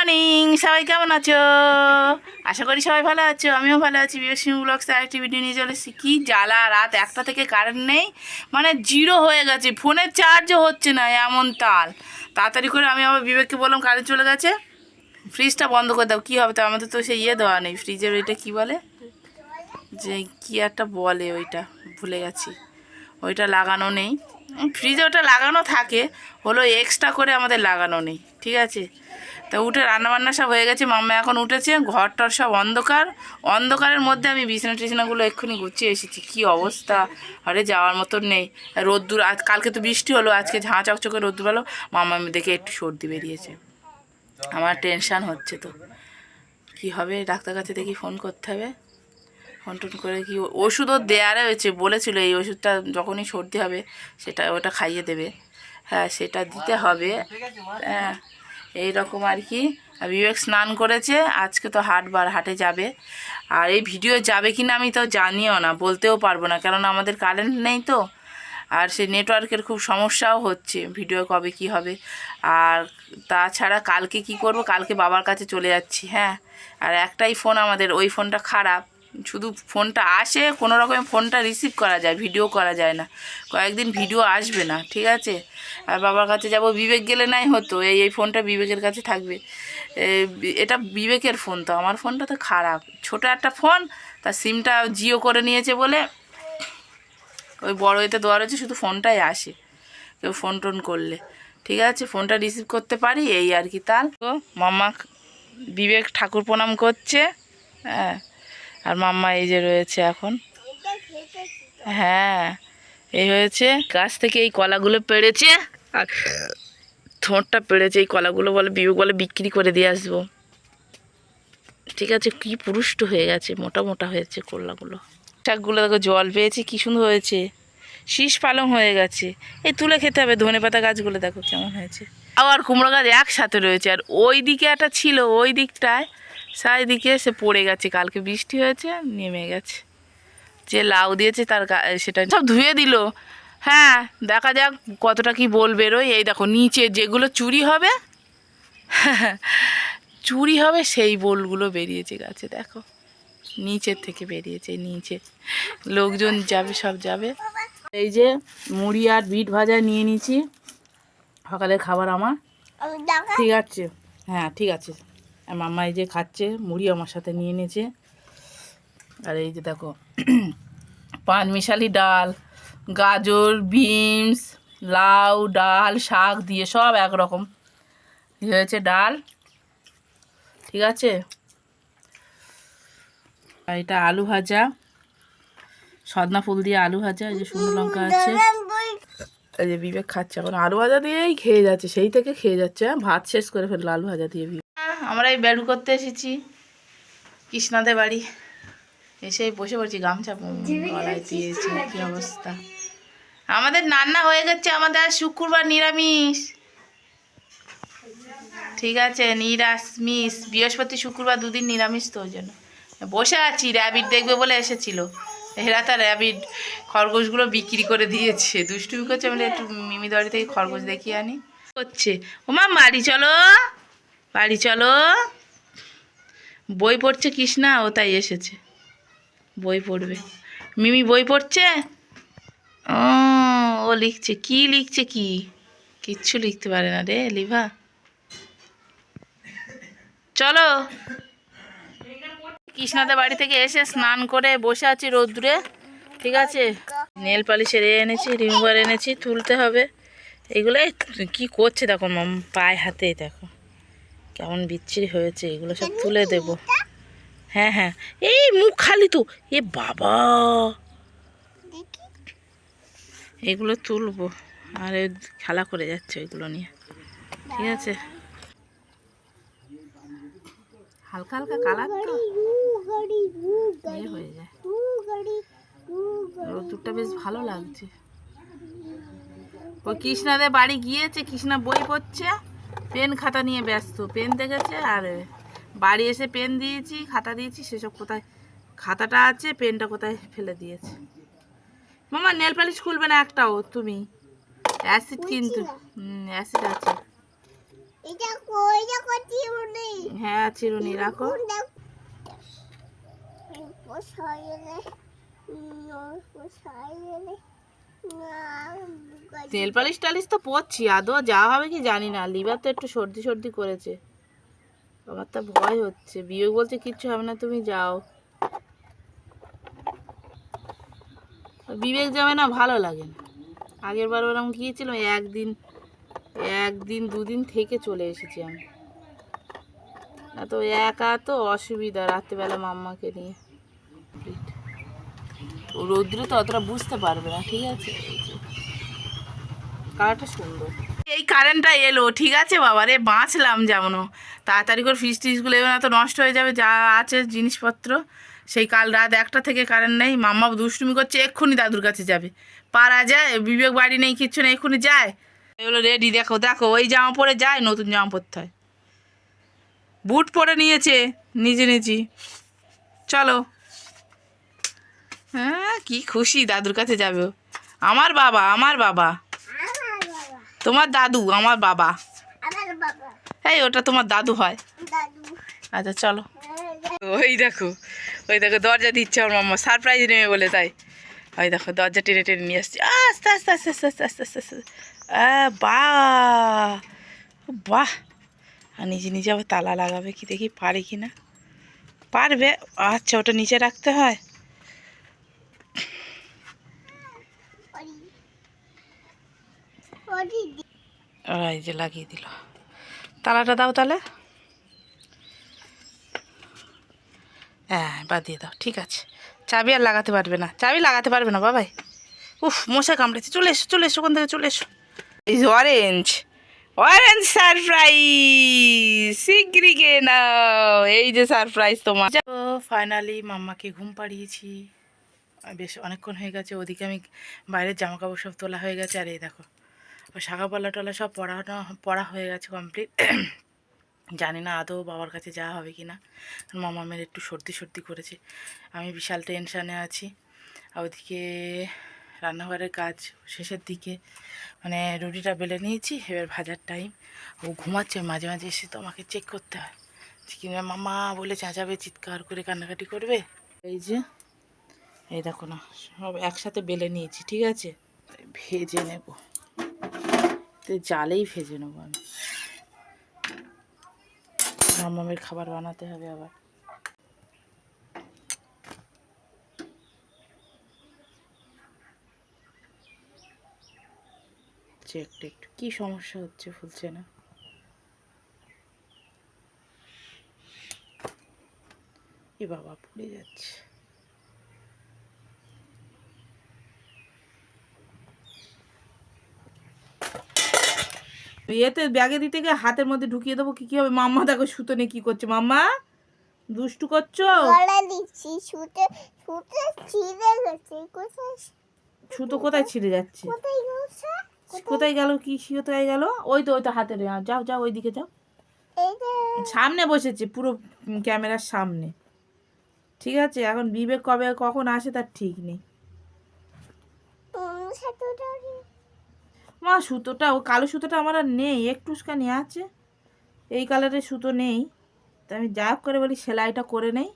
Morning সবাই কেমন আছো? আশা করি সবাই ভালো আছো, আমিও ভালো আছি। বিবেসিং ব্লগস আরেকটি ভিডিও নিয়ে চলে কী জ্বালা রাত, একটা থেকে কারেন্ট নেই। মানে জিরো হয়ে গেছে। ফোনের চার্জও হচ্ছে না, এমন তাল। তাড়াতাড়ি করে আমি আবার বিবেককে বললাম কারেন্ট চলে গেছে। ফ্রিজটা বন্ধ করে দাও, কী হবে? তো আমাদের তো সেই ইয়ে দেওয়া নেই। ফ্রিজের ওইটা কী বলে? যে কী একটা বলে ওইটা, ভুলে গেছি। ওইটা লাগানো নেই। ফ্রিজে ওটা লাগানো থাকে। হলো এক্সট্রা করে আমাদের লাগানো নেই। ঠিক আছে? তা উঠে রান্নাবান্না সব হয়ে গেছে, মাম্মা এখন উঠেছে ঘর টর সব অন্ধকার। অন্ধকারের মধ্যে আমি বিছানা টিছানাগুলো এক্ষুনি গুছিয়ে এসেছি, কি অবস্থা? আরে যাওয়ার মতন নেই। রোদ্দুর, আজ কালকে তো বৃষ্টি হলো, আজকে ঝাঁ চকচকে রোদ্দুর হলো মাম্মা দেখে একটু সর্দি বেরিয়েছে। আমার টেনশান হচ্ছে তো। কি হবে? ডাক্তার কাছে দেখি ফোন করতে হবে। ফোন টোন করে কি ওষুধও দেওয়া হয়েছে বলেছিল এই ওষুধটা যখনই সর্দি হবে, সেটা ওটা খাইয়ে দেবে। হ্যাঁ সেটা দিতে হবে। হ্যাঁ। এই রকম আর কি। বিবেক স্নান করেছে, আজকে তো হাটবার হাটে যাবে। আর এই ভিডিও যাবে কি না আমি তো জানিও না, বলতেও পারব না, কেননা আমাদের কারেন্ট নেই তো। আর সেই নেটওয়ার্কের খুব সমস্যাও হচ্ছে, ভিডিও কবে কি হবে। আর তাছাড়া কালকে কি করব, কালকে বাবার কাছে চলে যাচ্ছি হ্যাঁ। আর একটাই ফোন আমাদের, ওই ফোনটা খারাপ। শুধু ফোনটা আসে, কোনো রকমের ফোনটা রিসিভ করা যায় ভিডিও করা যায় না। কয়েকদিন ভিডিও আসবে না, ঠিক আছে? আর বাবার কাছে যাব, বিবেক গেলে নাই হতো, এই এই ফোনটা বিবেকের কাছে থাকবে। এটা বিবেকের ফোন তো, আমার ফোনটা তো খারাপ। ছোট একটা ফোন, তার সিমটা জিও করে নিয়েছে বলে ওই বড় এতে দেওয়া রয়েছে, শুধু ফোনটাই আসে, কেউ ফোন টোন করলে। ঠিক আছে, ফোনটা রিসিভ করতে পারি, এই আর কি তাল তো মাম্মা বিবেক ঠাকুর প্রণাম করছে হ্যাঁ। আর মাম্মা এই যে রয়েছে এখন। হ্যাঁ এই হয়েছে। গাছ থেকে এই কলাগুলো পেড়েছে, আর ঠোঁটটা পেড়েছে, এই কলাগুলো বলে বিবেক বলে বিক্রি করে দিয়ে আসব। ঠিক আছে, কি পুরুষ্ট হয়ে গেছে, মোটা মোটা হয়েছে কলাগুলো। শাকগুলো দেখো, জল পেয়েছি, কি সুন্দর হয়েছে। শীষ পালং হয়ে গেছে। এই তুলে খেতে হবে, ধনে পাতা গাছগুলো দেখো কেমন হয়েছে। আবার কুমড়ো গাছ একসাথে রয়েছে, আর ওই দিকে একটা ছিল, ওই দিকটায় চারিদিকে সে পড়ে গেছে। কালকে বৃষ্টি হয়েছে নেমে গেছে। যে লাউ দিয়েছে তার সেটা সব ধুয়ে দিল। হ্যাঁ দেখা যাক কতটা কি বল বেরোয়। এই দেখো নিচে যেগুলো চুরি হবে চুরি হবে সেই বোলগুলো বেরিয়েছে গাছে দেখো। নিচের থেকে বেরিয়েছে নিচে। লোকজন যাবে সব যাবে। এই যে মুড়ি আর বিট ভাজা নিয়ে নিয়েছি। সকালের খাবার আমার। ঠিক আছে। হ্যাঁ ঠিক আছে। আর মাম্মা এই যে খাচ্ছে, মুড়ি আমার সাথে নিয়ে নিয়েছে আর এই যে দেখো পাঁচ মিশালি ডাল, গাজর, বিনস, লাউ, ডাল, শাক দিয়ে সব একরকম। হয়েছে ডাল। ঠিক আছে? আর এটা আলু ভাজা। সদনা ফুল দিয়ে আলু ভাজা, এই যে শুকনো লঙ্কা আছে। এই যে বিবেক খাচ্ছে। এখন আলু ভাজা দিয়েই খেয়ে যাচ্ছে, সেই থেকে খেয়ে যাচ্ছে? ভাত শেষ করে ফেলল আলু ভাজা দিয়ে আমরা এই বেড়ু করতে এসেছি। কৃষ্ণাদের বাড়ি। এসে বসে পড়ছি গামছা গলায় দিয়েছি কি অবস্থা। আমাদের রান্না হয়ে গেছে আমাদের আর শুক্রবার নিরামিষ। ঠিক আছে নিরামিষ বৃহস্পতি শুক্রবার দুদিন নিরামিষ তো ওই জন্য। বসে আছি র্যাবিট দেখবে বলে এসেছিল। এরা তার র্যাবিট খরগোশগুলো বিক্রি করে দিয়েছে। দুষ্টুমি করছে আমি একটু মিমি দড়ি থেকে খরগোশ দেখিয়ে আনি। হচ্ছে মা বাড়ি চলো। বাড়ি চলো। বই পড়ছে কৃষ্ণা, ও তাই এসেছে। বই পড়বে। মিমি, বই পড়ছে? ও ও লিখছে। কি লিখছে কি? কিচ্ছু লিখতে পারে না রে, লিভা। চলো। কৃষ্ণাদের বাড়ি থেকে এসে স্নান করে বসে আছি রোদ্দুরে। ঠিক আছে? নেল পালিশের এ এনেছি, রিমুভার এনেছি, তুলতে হবে। এগুলো কি করছে দেখো পায়ে হাতে, দেখো। কেমন বিচ্ছিরি হয়েছে এগুলো সব তুলে দেব। হ্যাঁ হ্যাঁ। এই মুখ খালি তো। এ বাবা। এগুলো তুলবো। আর খেলা করে যাচ্ছে ওইগুলো নিয়ে। ঠিক আছে। হালকা হালকা কালার তো। হয়ে যায়। রোদ্দুরটা বেশ ভালো লাগছে। ও কৃষ্ণাদের বাড়ি গিয়েছে কৃষ্ণা বই পড়ছে। পেন খাতা নিয়ে ব্যস্ত। পেন দেখেছে? আর বাড়ি এসে পেন দিয়েছি খাতা দিয়েছি সেসব কোথায় খাতাটা আছে পেনটা কোথায় ফেলে দিয়েছে। মামা নেল পালিশ খুলবে না একটাও? তুমি? অ্যাসিড কিন্তু অ্যাসিড আছে। হ্যাঁ চিরুনি রাখো। তেল পালিশ টালিশ তো পড়ছি আদৌ যা হবে কি জানি না। লিভার তো একটু সর্দি সর্দি করেছে। আমার তো ভয় হচ্ছে। বিবেক বলছে, কিচ্ছু হবে না, তুমি যাও। বিবেক যাবে না, ভালো লাগে না। আগের বার ওরকম গিয়েছিলাম একদিন একদিন, দুদিন থেকে চলে এসেছি আমি। না তো একা তো অসুবিধা রাত্রেবেলা মাম্মাকে নিয়ে। রৌদ্র তো অতটা বুঝতে পারবে না, ঠিক আছে? কালারটা সুন্দর। এই কারেন্টটা এলো, ঠিক আছে বাবা রে, বাঁচলাম যেমন। তাড়াতাড়ি করে ফ্রিজ টিজগুলো এবার না তো নষ্ট হয়ে যাবে, যা আছে জিনিসপত্র। সেই কাল রাত একটা থেকে কারেন্ট নেই, মাম্মা দুষ্টুমি করছে, এক্ষুনি দাদুর কাছে যাবে। পারা যায়, বিবেক বাড়ি নেই, কিচ্ছু নেই, এক্ষুনি যায়। এগুলো রেডি দেখো দেখো, ওই জামা পরে যায়, নতুন জামা পরতে হয়। বুট পরে নিয়েছে নিজে নিজে চলো। হ্যাঁ কি খুশি, দাদুর কাছে যাবে আমার বাবা আমার বাবা। তোমার দাদু, আমার বাবা। এই, ওটা তোমার দাদু হয়। আচ্ছা চলো। ওই দেখো ওই দেখো, দরজা দিচ্ছে আমার মাম্মা। সারপ্রাইজ নেবে বলে তাই। ওই দেখো, দরজা টেনে টেনে নিয়ে আসছে। আস্তে আস্তে আস্তে আস্তে আস্তে আস্তে আস্তে আস্তে। বাহ বাহ। আর নিজে নিজে আবার তালা লাগাবে কি দেখি, পারে কি না? পারবে। আচ্ছা ওটা নিচে রাখতে হয় আর এই যে লাগিয়ে দিল। তালাটা দাও তাহলে। হ্যাঁ বাদ দিয়ে দাও, ঠিক আছে। চাবি আর লাগাতে পারবে না, চাবি লাগাতে পারবে না বাবাই। উফ, মশা কামড়েছে, চলে এসো চলে এসো, ওখান থেকে চলে এসো। এই অরেঞ্জ অরেঞ্জ সারপ্রাইজ শিগগিরি গে নাও। এই যে সারপ্রাইজ তোমার। ফাইনালি মাম্মাকে ঘুম পাড়িয়েছি। বেশ, অনেকক্ষণ হয়ে গেছে, ওদিকে আমি বাইরের জামা কাপড় সব তোলা হয়ে গেছে, আর এই দেখো। শাখা পাল্লা টলা সব পড়ানো, পড়া হয়ে গেছে কমপ্লিট জানি না আদৌ বাবার কাছে যাওয়া হবে কি না মামা মামামের একটু সর্দি সর্দি করেছে। আমি বিশাল টেনশানে আছি। আর ওদিকে রান্নাঘরের কাজ শেষের দিকে মানে রুটিটা বেলে নিয়েছি, এবার ভাজার টাইম ও ঘুমাচ্ছে, মাঝে মাঝে এসে তো আমাকে চেক করতে হয়। কিনা মামা বলে চেঁচাবে, চিৎকার করে কান্নাকাটি করবে। এই যে, এই দেখো না, সব একসাথে বেলে নিয়েছি, ঠিক আছে? ভেজে নেব। জালেই ভেজে নেব আমি। মামামের খাবার বানাতে হবে আবার। যে একটু একটু কী সমস্যা হচ্ছে ফুলছে না? এ বাবা, পড়ে যাচ্ছে। ইয়েতে ব্যাগে দিতে গিয়ে হাতের মধ্যে ঢুকিয়ে দেবো কি কি হবে? মাম্মা দেখো সুতো নিয়ে কি করছে। মাম্মা দুষ্টু করছ? দিচ্ছি ছিঁড়ে গেছে। কোথায় সুতো কোথায় ছিঁড়ে যাচ্ছে? কোথায় গেল কি? কোথায় গেল। ওই তো ওই তো হাতে যাও যাও ওই দিকে যাও। সামনে বসেছে পুরো ক্যামেরার সামনে। ঠিক আছে এখন বিবেক কবে কখন আসে তার ঠিক নেই তুমি সাথে উঠে মা, সুতোটা, ও কালো সুতোটা আমার আর নেই, একটুখানি আছে। এই কালারের সুতো নেই। তো আমি যা করে বলি, সেলাইটা করে নেই।